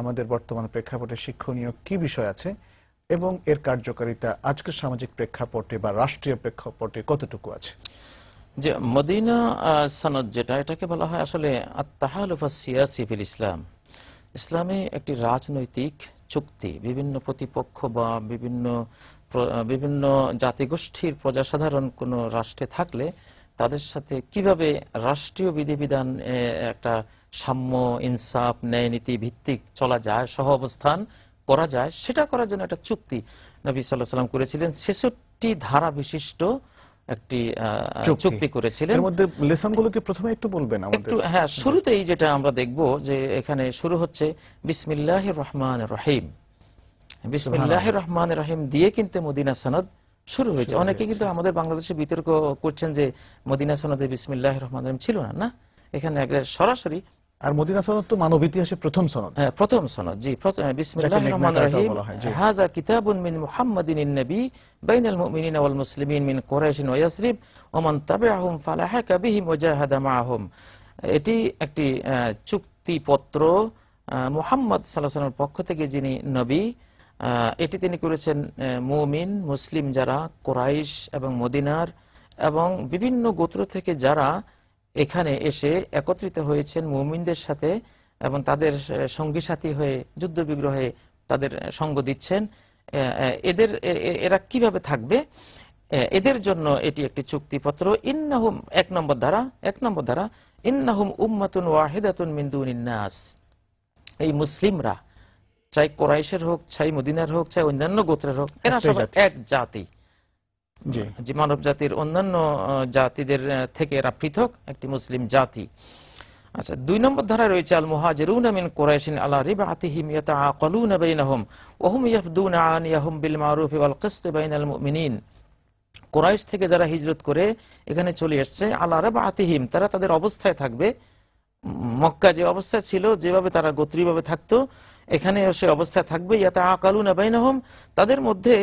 আমাদের বর্তমান প্রেক্ষাপটে শিক্ষণীয় কি বিষয় আছে এবং এর কার্যকারিতা আজকের সামাজিক প্রেক্ষাপটে বা রাষ্ট্রীয় প্রেক্ষাপটে কতটুকু আছে? যে মদিনা সনদ যেটা, এটাকে বলা হয় আসলে আত্মাহালুফা ইসলাম। ইসলামে একটি রাজনৈতিক চুক্তি, বিভিন্ন প্রতিপক্ষ বা বিভিন্ন বিভিন্ন জাতিগোষ্ঠীর প্রজাসাধারণ কোন রাষ্ট্রে থাকলে তাদের সাথে কীভাবে রাষ্ট্রীয় বিধিবিধান একটা সাম্য ইনসাফ ন্যায় নীতি ভিত্তিক চলা যায় সহ অবস্থান করা যায় সেটা করার জন্য একটা চুক্তি নবী সাল্লাহ সাল্লাম করেছিলেন। ছেষট্টি ধারা বিশিষ্ট একটি চুক্তি। করেছিলেন। মধ্যে লেসনগুলোকে প্রথমে একটু বলবেন একটু হ্যাঁ শুরুতেই যেটা আমরা দেখব যে এখানে শুরু হচ্ছে বিসমিল্লাহ রহমান রহিম। বিসমিল্লাহ রহমান রহিম দিয়ে কিন্তু মদিনা সনদ শুরু হয়েছে। অনেকে কিন্তু আমাদের বাংলাদেশে বিতর্ক করছেন যে মদিনা সনদে বিসমিল্লাহ রহমান রহিম ছিল না না। এখানে সরাসরি আর মদিনা সনদ তো মানব ইতিহাসে প্রথম সনদ। হ্যাঁ, প্রথম সনদ জি বিসমিল্লাহির রহমানির রহিম। হয়, কিতাবুন মিন মুহাম্মাদিন নবী বাইনাল মুমিনিনা ওয়াল মুসলিমিন মিন কুরাইশ ওয়া ইয়াসরিব ওয়া মান তাবিআহুম ফালাহাকা বিহিম ওয়া জাহাদা মাআহুম এটি একটি চুক্তিপত্র মুহাম্মদ সাল্লাল্লাহু আলাইহি পক্ষ থেকে যিনি নবী আহ, এটি তিনি করেছেন মুমিন মুসলিম যারা কোরাইশ এবং মদিনার এবং বিভিন্ন গোত্র থেকে যারা এখানে এসে একত্রিত হয়েছেন মুমিনদের সাথে এবং তাদের সঙ্গী সাথী হয়ে যুদ্ধ বিগ্রহে তাদের সঙ্গ দিচ্ছেন। এদের এরা কীভাবে থাকবে? এদের জন্য এটি একটি চুক্তিপত্র। ইন্নাহুম এক নম্বর ধারা এক নম্বর ধারা ইন্নাহুম উম্মাতুন ওয়াহিদাতুন মিন দুনিন নাস। এই মুসলিমরা চাই কোরাইশের হোক চাই মদিনার হোক চাই অন্যান্য গোত্রের হোক এরা সবাই এক জাতি। যে মানব জাতির অন্যান্য জাতিদের থেকে এরা পৃথক, একটি মুসলিম জাতি। আচ্ছা দুই নম্বর ধারা রয়েছে আল মুহাজিরুন মিন কুরাইশিন আলা রিবাতিহিম ইয়াতাআকালুনা বাইনাহুম ওয়া হুম ইয়াফদুনা আনিয়াহুম বিল মারুফ ওয়াল কিসত বাইনাল মুমিনিন। কোরাইশ থেকে যারা হিজরত করে এখানে চলে এসেছে আল্লাহ রাবাতিহিম তারা তাদের অবস্থায় থাকবে। মক্কা যে অবস্থা ছিল, যেভাবে তারা গোত্রীভাবে থাকতো এখানে সে অবস্থায় থাকবে। ইয়াতে আকালুন বাইনহম, তাদের মধ্যে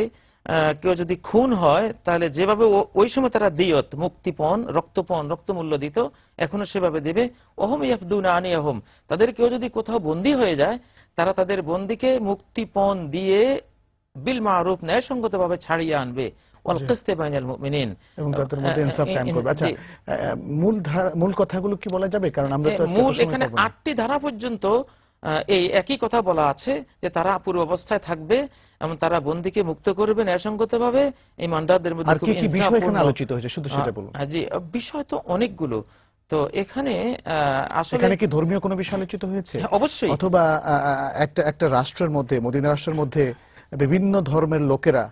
কেউ যদি খুন হয় তাহলে যেভাবে ওই সময় তারা দিয়ত মুক্তিপণ রক্তপণ রক্তমূল্য দিত এখনও সেভাবে দেবে। অহম ইয়াফদুন আনি আহম তাদের কেউ যদি কোথাও বন্দী হয়ে যায় তারা তাদের বন্দীকে মুক্তিপণ দিয়ে বিল মারুফ ন্যায়সঙ্গত ভাবে ছাড়িয়ে আনবে। আচ্ছা মূল কথাগুলো কি বলা যাবে? কারণ আমরা মূল এখানে আটটি ধারা পর্যন্ত এই একই কথা বলা আছে যে তারা পূর্ব অবস্থায় থাকবে এবং তারা বন্দীকে মুক্ত করবে ন্যায়সঙ্গত ভাবে এই মান্ডারদের মধ্যে আলোচিত হয়েছে? শুধু সেটা বলুন। জি বিষয় তো অনেকগুলো। তো এখানে আহ, আসলে কি ধর্মীয় কোনো বিষয় আলোচিত হয়েছে? হ্যাঁ, অবশ্যই। অথবা একটা একটা রাষ্ট্রের মধ্যে মদিনা রাষ্ট্রের মধ্যে বিভিন্ন ধর্মের লোকেরা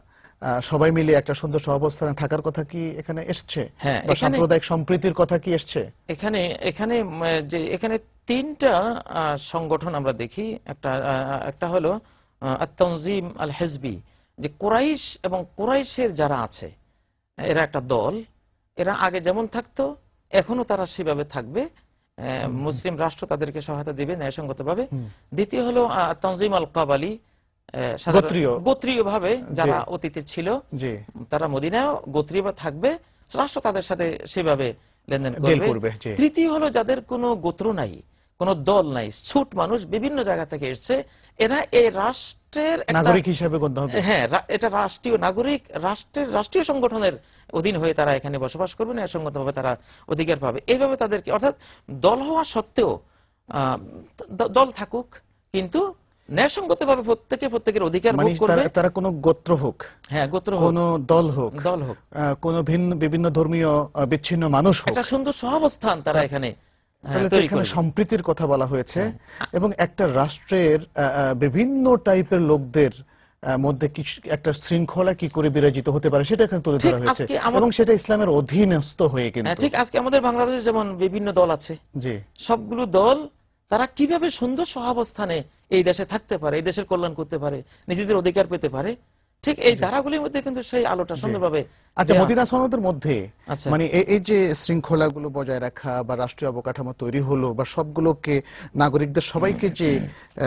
সবাই মিলে একটা সুন্দর সহাবস্থানে থাকার কথা কি এখানে এসছে? হ্যাঁ, সাম্প্রদায়িক সম্প্রীতির কথা কি এসছে? এখানে এখানে যে এখানে তিনটা সংগঠন আমরা দেখি। একটা একটা হলো তনজিম আল হেজবি যে কোরাইশ এবং কোরাইশের যারা আছে এরা একটা দল। এরা আগে যেমন থাকতো এখনও তারা সেভাবে থাকবে। মুসলিম রাষ্ট্র তাদেরকে সহায়তা দিবে ন্যায়সঙ্গতভাবে। দ্বিতীয় হলো আহ, তনজিম আল কাবালি গোত্রীয়। ভাবে যারা অতীতে ছিল তারা মদিনায় গোত্রীয় থাকবে রাষ্ট্র তাদের সাথে সেভাবে লেনদেন করবে। তৃতীয় হলো যাদের কোনো গোত্র নাই কোন দল নাই ছুট মানুষ বিভিন্ন জায়গা থেকে এসছে এরা এই রাষ্ট্রের নাগরিক হিসেবে হ্যাঁ এটা রাষ্ট্রীয় নাগরিক রাষ্ট্রের রাষ্ট্রীয় সংগঠনের অধীন হয়ে তারা এখানে বসবাস করবে না ভাবে তারা অধিকার পাবে। এইভাবে তাদেরকে অর্থাৎ দল হওয়া সত্ত্বেও দল থাকুক কিন্তু ন্যায়সঙ্গত ভাবে প্রত্যেকে প্রত্যেকের অধিকার মানে ভোগ করবে। তারা- কোনো গোত্র হোক হ্যাঁ গোত্র হোক, কোন দল হোক দল হোক। কোনো ভিন্ন বিভিন্ন ধর্মীয় বিচ্ছিন্ন মানুষ হোক। একটা সুন্দর সহাবস্থান তারা এখানে হ্যাঁ, এখানে সম্প্রীতির কথা বলা হয়েছে এবং একটা রাষ্ট্রের বিভিন্ন টাইপের লোকদের মধ্যে কি একটা শৃঙ্খলা কি করে বিরাজিত হতে পারে সেটা এখানে তুলে ধরা হয়েছে এবং সেটা ইসলামের অধীনস্থ হয়ে হ্যাঁ, কিন্তু। ঠিক আজকে আমাদের বাংলাদেশে যেমন বিভিন্ন দল আছে জি। সবগুলো দল তারা কীভাবে সুন্দর সহাবস্থানে এই দেশে থাকতে পারে এই দেশের কল্যাণ করতে পারে নিজেদের অধিকার পেতে পারে ঠিক এই ধারাগুলির মধ্যে কিন্তু সেই আলোটা সুন্দরভাবে আচ্ছা মদিনা সনদের মধ্যে আচ্ছা। মানে এই যে শৃঙ্খলাগুলো বজায় রাখা বা রাষ্ট্রীয় অবকাঠামো তৈরি হলো বা সবগুলোকে নাগরিকদের সবাইকে যে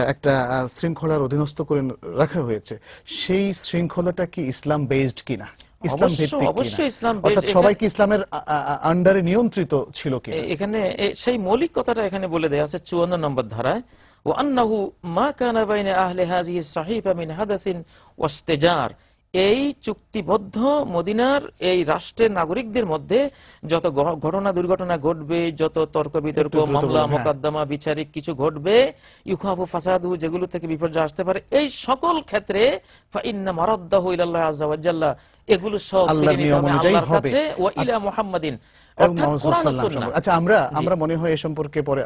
একটা শৃঙ্খলার অধীনস্থ করে রাখা হয়েছে সেই শৃঙ্খলাটা কি ইসলাম বেসড কিনা? ইসলাম ভিত্তিক অবশ্যই ইসলাম অর্থাৎ সবাই কি ইসলামের আন্ডারে নিয়ন্ত্রিত ছিল কি এখানে সেই মৌলিক কথাটা এখানে বলে দেয়া আছে চুয়ান্ন নম্বর ধারায়। আন্নাহু মা কানা বাইনা আহলে হাজিহি সাহিফা মিন হাদাসিন ওয়াস্তেজার। এই চুক্তিবদ্ধ মদিনার এই রাষ্ট্রের নাগরিকদের মধ্যে যত ঘটনা দুর্ঘটনা ঘটবে যত তর্ক বিতর্ক মামলা হ্যাঁ। মোকদ্দমা বিচারিক কিছু ঘটবে ইউখাফু ফাসাদু যেগুলো থেকে বিপর্যয় আসতে পারে এই সকল ক্ষেত্রে ফাইন্না মারাদ্দাহু ইলাল্লাহ আযজা ওয়া এগুলো সব আল্লাহর। কাছে ওয়া ইলা মুহাম্মাদিন। ওয়াসাল্লাম। আচ্ছা আমরা আমরা মনে হয় এ সম্পর্কে পরে